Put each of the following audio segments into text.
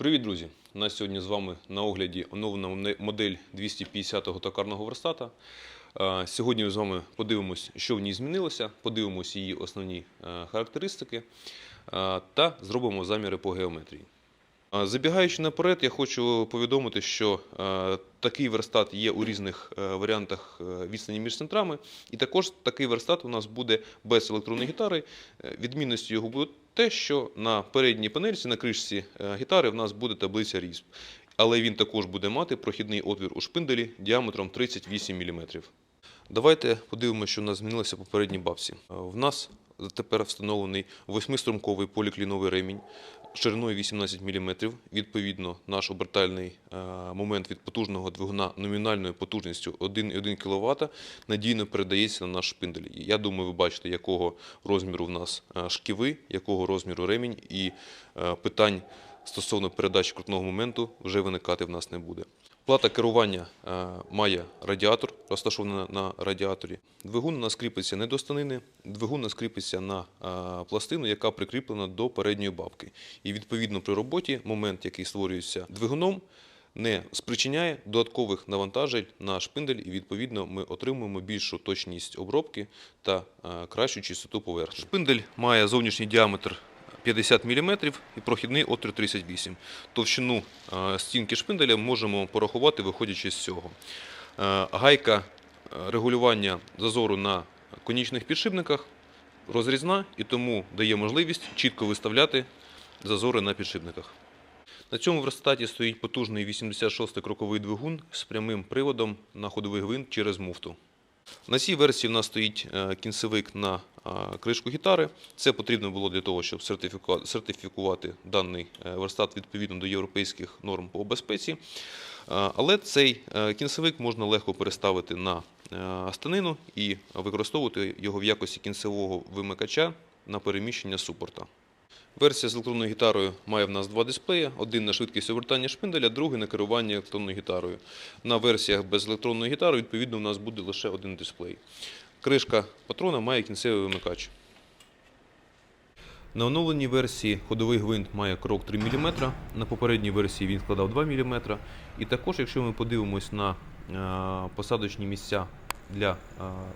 Привіт, друзі! У нас сьогодні з вами на огляді оновлена модель 250-го токарного верстата. Е, Сьогодні ми з вами подивимось, що в ній змінилося, подивимось її основні е, характеристики е, та зробимо заміри по геометрії. Забігаючи наперед, я хочу повідомити, що такий верстат є у різних е, варіантах е, відстані між центрами, і також такий верстат у нас буде без електронної гітари. Е, Відмінністю його буде те, що на передній панельці, на кришці гітари, в нас буде таблиця різьб. Але він також буде мати прохідний отвір у шпинделі діаметром 38 мм. Давайте подивимося, що у нас змінилося в попередній бабці. В нас тепер встановлений восьмиструмковий полікліновий ремінь шириною 18 мм. Відповідно, наш обертальний е, момент від потужного двигуна номінальною потужністю 1,1 кВт надійно передається на наш шпиндель. Я думаю, ви бачите, якого розміру в нас е, шківи, якого розміру ремінь, і е, питань стосовно передачі крутного моменту вже виникати в нас не буде. Плата керування е, має радіатор, розташований на, на радіаторі. Двигун у нас кріпиться не до станини, двигун у нас кріпиться на е, пластину, яка прикріплена до передньої бабки. І відповідно при роботі момент, який створюється двигуном, не спричиняє додаткових навантажень на шпиндель, і відповідно ми отримуємо більшу точність обробки та е, кращу чистоту поверхні. Шпиндель має зовнішній діаметр 50 мм і прохідний отвір 38 Товщину е, стінки шпинделя можемо порахувати, виходячи з цього. Е, Гайка е, регулювання зазору на конічних підшипниках розрізна і тому дає можливість чітко виставляти зазори на підшипниках. На цьому верстаті стоїть потужний 86-й кроковий двигун з прямим приводом на ходовий гвинт через муфту. На цій версії в нас стоїть кінцевик на кришку гітари. Це потрібно було для того, щоб сертифікувати даний е, верстат відповідно до європейських норм по безпеці. Але цей е, кінцевик можна легко переставити на е, станину і використовувати його в якості кінцевого вимикача на переміщення супорта. Версія з електронною гітарою має в нас два дисплеї: один на швидкість обертання шпинделя, другий на керування електронною гітарою. На версіях без електронної гітари, відповідно, у нас буде лише один дисплей. Кришка патрона має кінцевий вимикач. На оновленій версії ходовий гвинт має крок 3 мм, на попередній версії він складав 2 мм. І також, якщо ми подивимось на е, посадочні місця для е,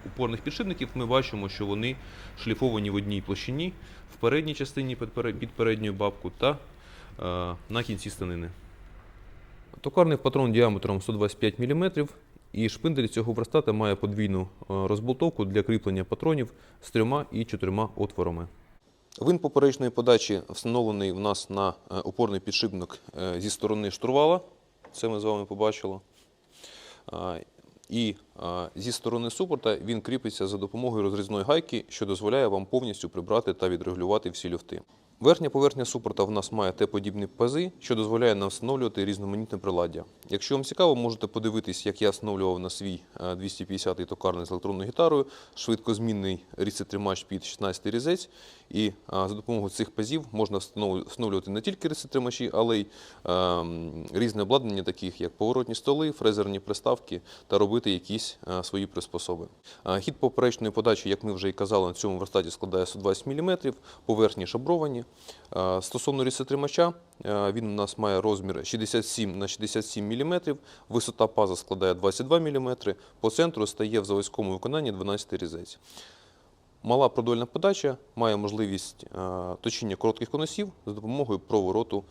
упорних підшипників, ми бачимо, що вони шліфовані в одній площині в передній частині під пере- під передньою бабку та е, на кінці станини. Токарний патрон діаметром 125 мм, і шпиндель цього верстата має подвійну е, розболтовку для кріплення патронів з трьома і чотирма отворами. Вин поперечної подачі встановлений в нас на е, опорний підшипник е, зі сторони штурвала. Це ми з вами побачили. І зі сторони супорта він кріпиться за допомогою розрізної гайки, що дозволяє вам повністю прибрати та відрегулювати всі люфти. Верхня поверхня супорта в нас має Т-подібні пази, що дозволяє нам встановлювати різноманітне приладдя. Якщо вам цікаво, можете подивитись, як я встановлював на свій е, 250-й токарний з електронною гітарою, швидкозмінний різцетримач під 16 різець. І за допомогою цих пазів можна встановлю- встановлювати не тільки різцетримачі, але й е, різне обладнання, таких як поворотні столи, фрезерні приставки та робити якісь е, свої приспособи. Е, Хід поперечної подачі, як ми вже і казали, на цьому верстаті складає 120 мм, поверхні шабровані. Е, Стосовно різцетримача, е, він у нас має розмір 67 на 67 мм, висота паза складає 22 мм, по центру стає в заводському виконанні 12 різець. Мала продольна подача має можливість е, точіння коротких конусів за допомогою провороту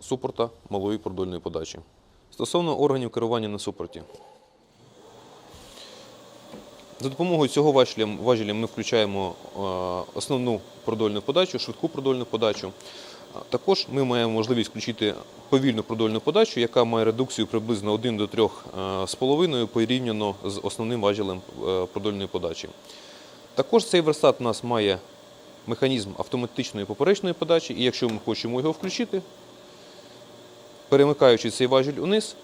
супорта малої продольної подачі. Стосовно органів керування на супорті. За допомогою цього важеля, ми включаємо е, основну продольну подачу, швидку продольну подачу. Також ми маємо можливість включити повільну продольну подачу, яка має редукцію приблизно 1 до 3 з половиною порівняно з основним важелем е, продольної подачі. Також цей верстат у нас має механізм автоматичної поперечної подачі, і якщо ми хочемо його включити, перемикаючи цей важіль униз,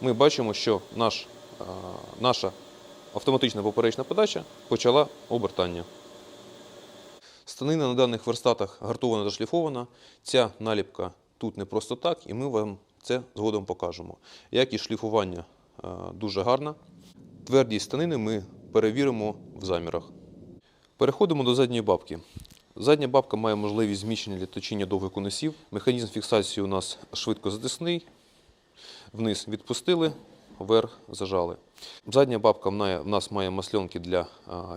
ми бачимо, що наш, наша автоматична поперечна подача почала обертання. Станина на даних верстатах гартована та шліфована. Ця наліпка тут не просто так, і ми вам це згодом покажемо. Якість шліфування дуже гарна. Твердість станини ми перевіримо в замірах. Переходимо до задньої бабки. Задня бабка має можливість зміщення для точіння довгих конусів. Механізм фіксації у нас швидко затисний. Вниз відпустили, вверх зажали. Задня бабка в нас має масльонки для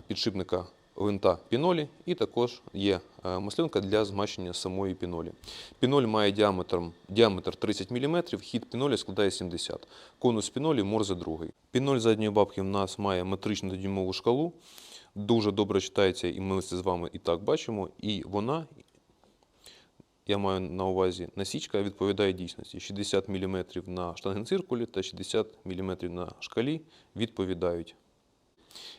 підшипника винта пінолі і також є е, масльонка для змащення самої пінолі. Піноль має діаметр, діаметр 30 мм, хід пінолі складає 70 Конус пінолі морзе другий. Піноль задньої бабки в нас має метричну дюймову шкалу. Дуже добре читається, і ми це з вами і так бачимо. І вона, я маю на увазі, насічка відповідає дійсності. 60 мм на штангенциркулі та 60 мм на шкалі відповідають.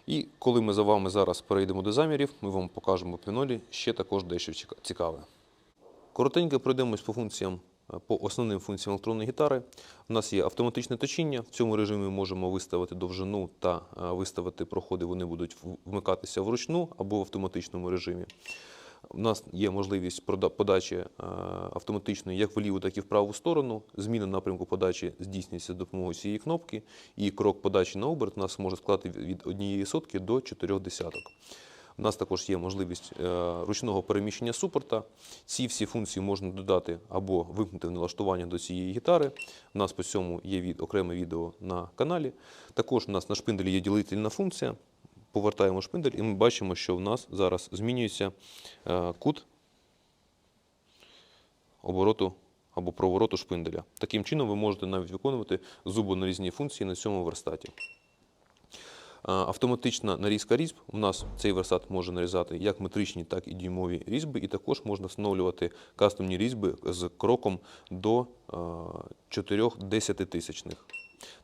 І коли ми за вами зараз перейдемо до замірів, ми вам покажемо пінолі ще також дещо цікаве. Коротенько пройдемось по функціям, е, по основним функціям електронної гітари. У нас є автоматичне точіння. В цьому режимі можемо виставити довжину та е, виставити проходи. Вони будуть вмикатися вручну або в автоматичному режимі. У нас є можливість подачі е, автоматичної як в ліву, так і в праву сторону. Зміна напрямку подачі здійснюється за допомогою цієї кнопки, і крок подачі на оберт у нас може складати від однієї сотки до чотирьох десяток. У нас також є можливість е, ручного переміщення супорта. Ці всі функції можна додати або вимкнути в налаштування до цієї гітари. У нас по цьому є окреме відео на каналі. Також у нас на шпинделі є ділительна функція. Повертаємо шпиндель, і ми бачимо, що в нас зараз змінюється е, кут обороту або провороту шпинделя. Таким чином ви можете навіть виконувати зубонарізні функції на цьому верстаті. Автоматична нарізка різьб. У нас цей верстат може нарізати як метричні, так і дюймові різьби, і також можна встановлювати кастомні різьби з кроком до 4 десятитисячних.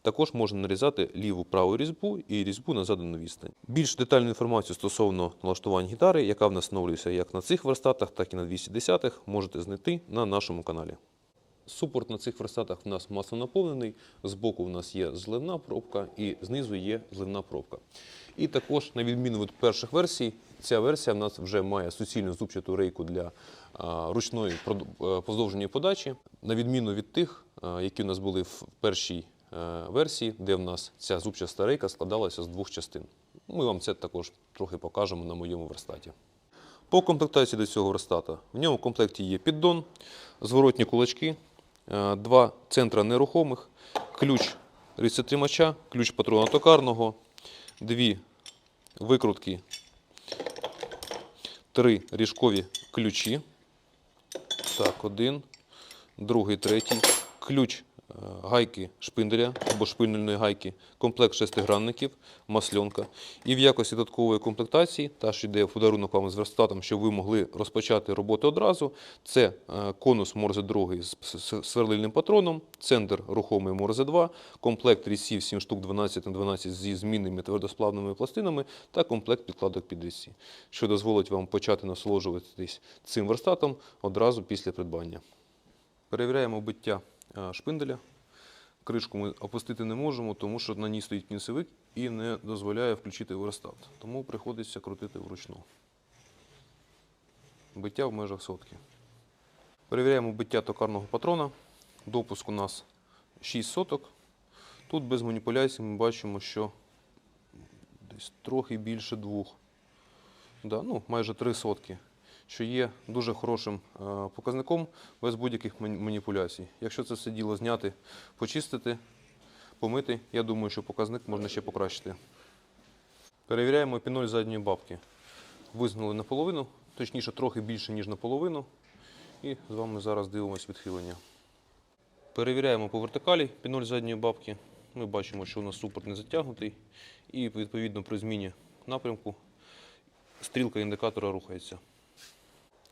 Також можна нарізати ліву праву різьбу і різьбу на задану відстань. Більш детальну інформацію стосовно налаштувань гітари, яка в нас встановлюється як на цих верстатах, так і на 210-х, можете знайти на нашому каналі. Супорт на цих верстатах в нас масло наповнений. Збоку в нас є зливна пробка і знизу є зливна пробка. І також, на відміну від перших версій, ця версія в нас вже має суцільну зубчату рейку для ручної прод- е, подачі, на відміну від тих, які в нас були в першій версії, де в нас ця зубчаста рейка складалася з двох частин. Ми вам це також трохи покажемо на моєму верстаті. По комплектації до цього верстата. В ньому в комплекті є піддон, зворотні кулачки, е, два центра нерухомих, ключ рецептримача, ключ патрона токарного, дві викрутки, три ріжкові ключі. Так, один, другий, третій. Ключ е, гайки шпинделя або шпинельної гайки, комплект шестигранників, масльонка. І в якості додаткової комплектації, та що йде в подарунок вам з верстатом, щоб ви могли розпочати роботу одразу. Це е, конус Морзе 2 з сверлильним патроном, центр рухомий Морзе 2, комплект різців 7 штук 12 на 12 зі змінними твердосплавними пластинами та комплект підкладок під різці, що дозволить вам почати насолоджуватись цим верстатом одразу після придбання. Перевіряємо биття е, шпинделя. Кришку ми опустити не можемо, тому що на ній стоїть кінцевик і не дозволяє включити верстат. Тому приходиться крутити вручну. Биття в межах сотки. Перевіряємо биття токарного патрона. Допуск у нас 6 соток. Тут без маніпуляцій ми бачимо, що десь трохи більше двох. Да, ну, майже 3 сотки що є дуже хорошим е, показником без будь-яких маніпуляцій. Якщо це все діло зняти, почистити, помити, я думаю, що показник можна ще покращити. Перевіряємо піноль задньої бабки. Визнули наполовину, точніше трохи більше, ніж наполовину. І з вами зараз дивимось відхилення. Перевіряємо по вертикалі піноль задньої бабки. Ми бачимо, що у нас супорт не затягнутий. І відповідно при зміні напрямку стрілка індикатора рухається.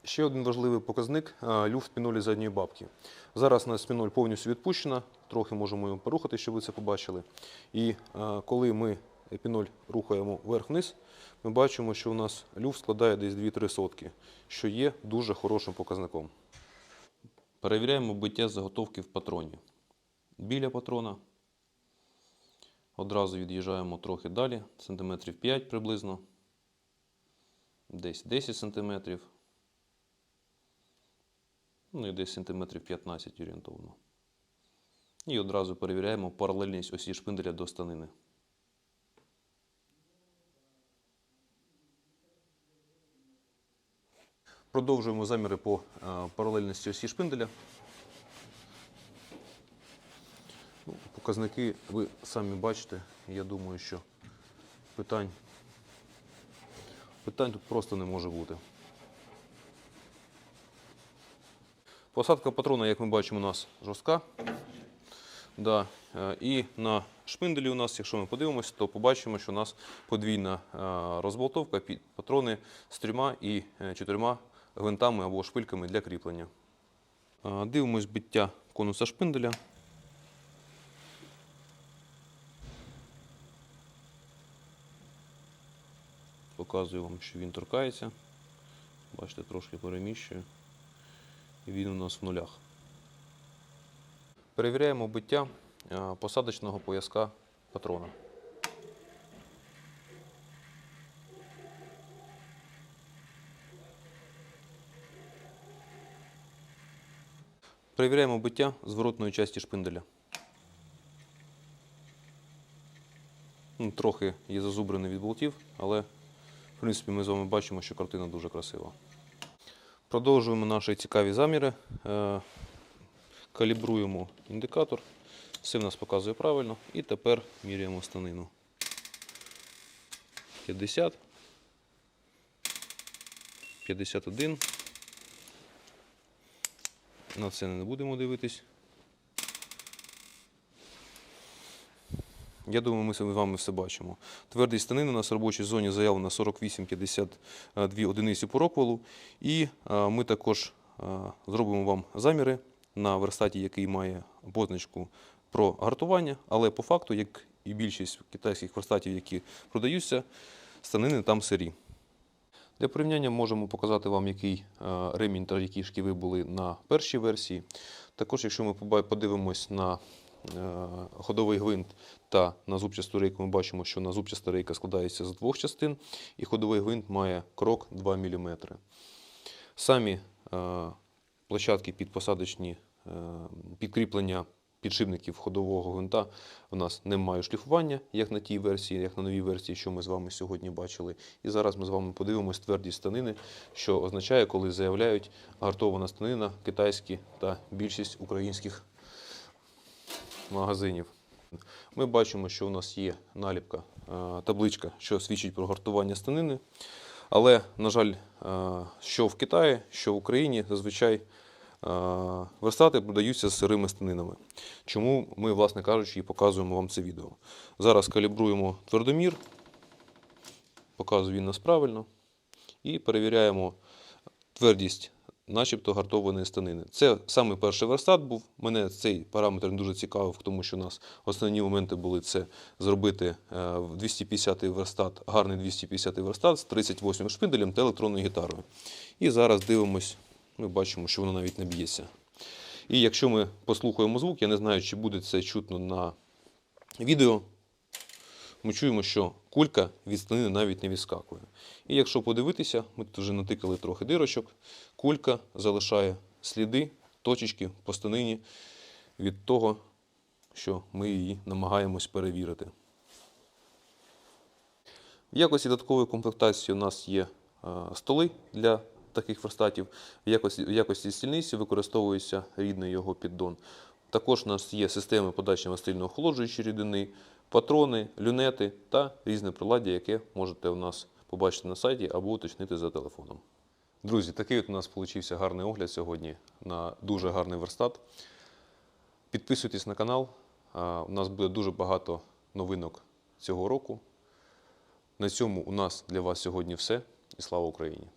Ще один важливий показник люфт пінолі задньої бабки. Зараз у нас піноль повністю відпущена, трохи можемо його порухати, щоб ви це побачили. І коли ми піноль рухаємо вверх-вниз, ми бачимо, що у нас люфт складає десь 2-3 сотки, що є дуже хорошим показником. Перевіряємо биття заготовки в патроні. Біля патрона одразу від'їжджаємо трохи далі, сантиметрів 5 приблизно, десь 10 сантиметрів. Ну і десь сантиметрів 15 орієнтовно. І одразу перевіряємо паралельність осі шпинделя до станини. Продовжуємо заміри по е, паралельності осі шпинделя. Ну, Показники ви самі бачите. Я думаю, що питань, питань тут просто не може бути. Посадка патрона, як ми бачимо, у нас жорстка. Да. е, І на шпинделі у нас, якщо ми подивимося, то побачимо, що у нас подвійна е, розболтовка під патрони з трьома і е, чотирма гвинтами або шпильками для кріплення. Дивимось биття конуса шпинделя. Показую вам, що він торкається. Бачите, трошки переміщую. Він у нас в нулях. Перевіряємо биття е, посадочного пояска патрона. Перевіряємо биття зворотної частини шпинделя. Ну, Трохи є зазубрений від болтів, але в принципі ми з вами бачимо, що картина дуже красива. Продовжуємо наші цікаві заміри. Е, Калібруємо індикатор. Все в нас показує правильно. І тепер міряємо станину. 50. 51. На це не будемо дивитись. Я думаю, ми з вами все бачимо. Твердість станини у нас в робочій зоні заявлена 48-52 одиниці по роквелу. І е, ми також е, зробимо вам заміри на верстаті, який має позначку про гартування, але по факту, як і більшість китайських верстатів, які продаються, станини там сирі. Для порівняння можемо показати вам, який е, ремінь та які шківи були на першій версії. Також, якщо ми подивимось на ходовий гвинт та на зубчасту рейку, ми бачимо, що на зубчаста рейка складається з двох частин, і ходовий гвинт має крок 2 мм. Самі е, площадки під посадочні е, підкріплення підшипників ходового гвинта у нас не мають шліфування, як на тій версії, як на новій версії, що ми з вами сьогодні бачили. І зараз ми з вами подивимось твердість станини, що означає, коли заявляють гартована станина китайські та більшість українських магазинів. Ми бачимо, що у нас є наліпка, е, табличка, що свідчить про гартування станини. Але, на жаль, е, що в Китаї, що в Україні зазвичай е, верстати продаються з сирими станинами. Чому ми, власне кажучи, і показуємо вам це відео. Зараз калібруємо твердомір, показую він нас правильно, і перевіряємо твердість начебто гартованої станини. Це саме перший верстат був. Мене цей параметр дуже цікавив, тому що у нас основні моменти були це зробити е, в 250 верстат, гарний 250-й верстат з 38-м шпинделем та електронною гітарою. І зараз дивимось, ми бачимо, що воно навіть не б'ється. І якщо ми послухаємо звук, я не знаю, чи буде це чутно на відео. Ми чуємо, що кулька від станини навіть не відскакує. І якщо подивитися, ми тут вже натикали трохи дирочок, кулька залишає сліди, точечки по станині від того, що ми її намагаємось перевірити. В якості додаткової комплектації у нас є столи для таких верстатів. В якості, в якості стільниці використовується рідний його піддон. Також у нас є системи подачі мастильно охолоджуючої рідини, патрони, люнети та різне приладдя, яке можете у нас побачити на сайті або уточнити за телефоном. Друзі, такий от у нас вийшов гарний огляд сьогодні на дуже гарний верстат. Підписуйтесь на канал. У нас буде дуже багато новинок цього року. На цьому у нас для вас сьогодні все. І слава Україні!